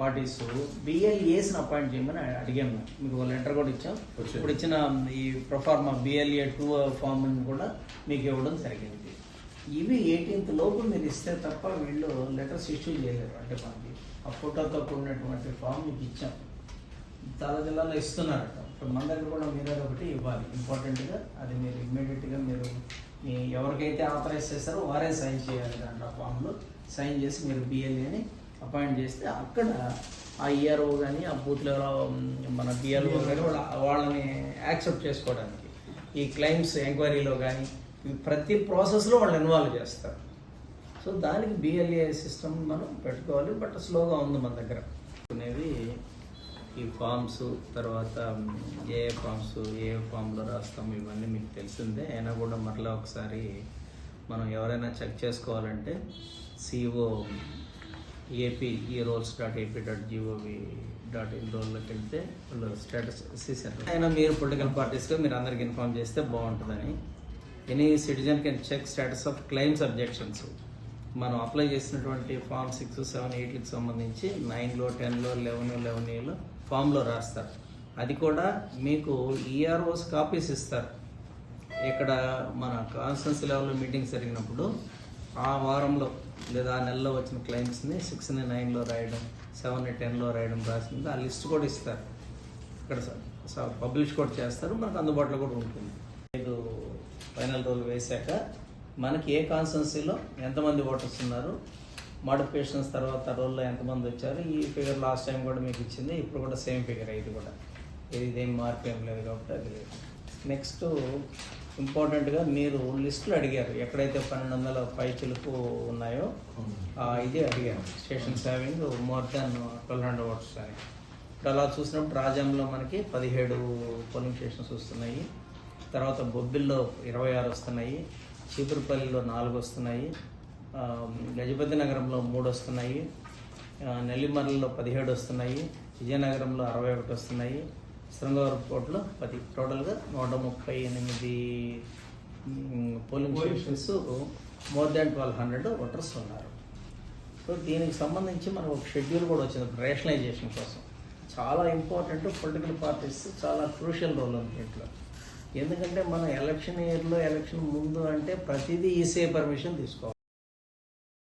Parties BL ఏస్ని appoint చేయమని అడిగాను. నేను. మీకు ఒక లెటర్ కూడా ఇచ్చాం. ఇప్పుడు ఇచ్చిన ఈ ప్రొఫార్మా బిఎల్ఏ టూ ఫామ్ కూడా మీకు ఇవ్వడం జరిగింది. ఇవి ఎయిటీన్త్ లోపు మీరు ఇస్తే తప్ప వీళ్ళు లెటర్స్ ఇష్యూ చేయలేరు. అంటే మనకి ఆ ఫోటోతో కూడినటువంటి ఫామ్ మీకు ఇచ్చాం. చాలా జిల్లాలో ఇస్తున్నారట ఇప్పుడు మన దగ్గర కూడా మీరే ఒకటి ఇవ్వాలి. ఇంపార్టెంట్గా అది మీరు ఇమ్మీడియట్గా మీరు ఎవరికైతే ఆథరైజ్ చేస్తారో వారే సైన్ చేయాలి దాంట్లో ఆ ఫామ్లో సైన్ చేసి మీరు బిఎల్ఏని అపాయింట్ చేస్తే అక్కడ ఆ ఇఆర్ఓ కానీ ఆ బూత్ లెవెల్ మన బిఎల్ఓ కానీ వాళ్ళ వాళ్ళని యాక్సెప్ట్ చేసుకోవడానికి. ఈ క్లైమ్స్ ఎంక్వైరీలో కానీ ప్రతి ప్రాసెస్లో వాళ్ళు ఇన్వాల్వ్ చేస్తారు. సో దానికి బిఎల్ఏ సిస్టమ్ మనం పెట్టుకోవాలి బట్ స్లోగా ఉంది మన దగ్గర. అనేది ఈ ఫామ్స్ తర్వాత ఏ ఫామ్స్ ఏ ఏ ఫామ్లో రాస్తాం ఇవన్నీ మీకు తెలిసిందే. అయినా కూడా మరలా ఒకసారి మనం ఎవరైనా చెక్ చేసుకోవాలంటే CEO AP E rolls dot AP dot GOV dot in రోల్లోకి వెళ్తే వాళ్ళు స్టేటస్ సీసెంటర్ అయినా మీరు పొలిటికల్ పార్టీస్గా మీరు అందరికి ఇన్ఫామ్ చేస్తే బాగుంటుందని. Any citizen can check status of claims objections మనం అప్లై చేసినటువంటి ఫామ్ సిక్స్ సెవెన్ ఎయిట్కి సంబంధించి నైన్లో టెన్లో లెవెన్ లెవెన్ ఏలో ఫామ్లో రాస్తారు. అది కూడా మీకు ఈఆర్ఓస్ కాపీస్ ఇస్తారు. ఇక్కడ మన కాన్స్టెన్సీ లెవెల్లో మీటింగ్స్ జరిగినప్పుడు ఆ వారంలో లేదా ఆ నెలలో వచ్చిన క్లయింట్స్ని సిక్స్ని నైన్లో రాయడం సెవెన్ టెన్లో రాయడం రాసింది. ఆ లిస్ట్ కూడా ఇస్తారు. ఇక్కడ పబ్లిష్ కూడా చేస్తారు. మనకు అందుబాటులో కూడా ఉంటుంది. ఐదు ఫైనల్ రోల్ వేశాక మనకి ఏ కాన్స్టెన్సీలో ఎంతమంది ఓటర్స్ ఉన్నారు మోడిఫికేషన్స్ తర్వాత రోల్లో ఎంతమంది వచ్చారు ఈ ఫిగర్ లాస్ట్ టైం కూడా మీకు ఇచ్చింది. ఇప్పుడు కూడా సేమ్ ఫిగర్ ఇది కూడా. ఇది ఇదేం మార్పు ఏం లేదు కాబట్టి అది లేదు. నెక్స్ట్ ఇంపార్టెంట్గా మీరు లిస్టులు అడిగారు. ఎక్కడైతే పన్నెండు వందల పై చిలుపు ఉన్నాయో ఇదే ఇది అడిగారు. Station having more than twelve hundred voters అని ఇప్పుడు అలా చూసినప్పుడు రాజ్యంలో మనకి పదిహేడు పోలింగ్ స్టేషన్స్ వస్తున్నాయి. తర్వాత బొబ్బిల్లో ఇరవై ఆరు వస్తున్నాయి. చీపురుపల్లిలో నాలుగు వస్తున్నాయి. గజపతి నగరంలో మూడు వస్తున్నాయి. నెల్లిమర్లలో పదిహేడు వస్తున్నాయి. విజయనగరంలో అరవై ఒకటి వస్తున్నాయి. శృంగవరపుకోటలో పది. టోటల్గా నూట ముప్పై ఎనిమిది polling stations. More than twelve hundred voters ఉన్నారు. సో దీనికి సంబంధించి మనకు ఒక షెడ్యూల్ కూడా వచ్చింది. రేషనలైజేషన్ కోసం. చాలా ఇంపార్టెంట్ పొలిటికల్ పార్టీస్ చాలా క్రూషియల్ రోల్ ఉంది దీంట్లో. ఎందుకంటే మన ఎలక్షన్ ఇయర్లో ఎలక్షన్ ముందు అంటే ప్రతిదీ ఈసీఐ పర్మిషన్ తీసుకోవాలి.